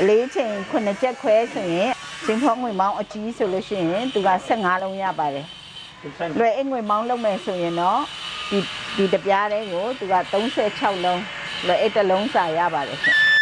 အလေးချိန်9ချက်ခွဲဆိုရင်စင်ဖောင်းငွေမောင်းအကြီးဆိုလို့ရှိရင်သူက15လုံးရပါတယ်လွယ်အိတ်ငွေမောင်းလုပ်မယ်ဆိုရင်တော့ဒီဒီတပြားလေးကိုသူက36လုံးလွယ်အိတ်တစ်လုံးစာရပါတယ်ရှင်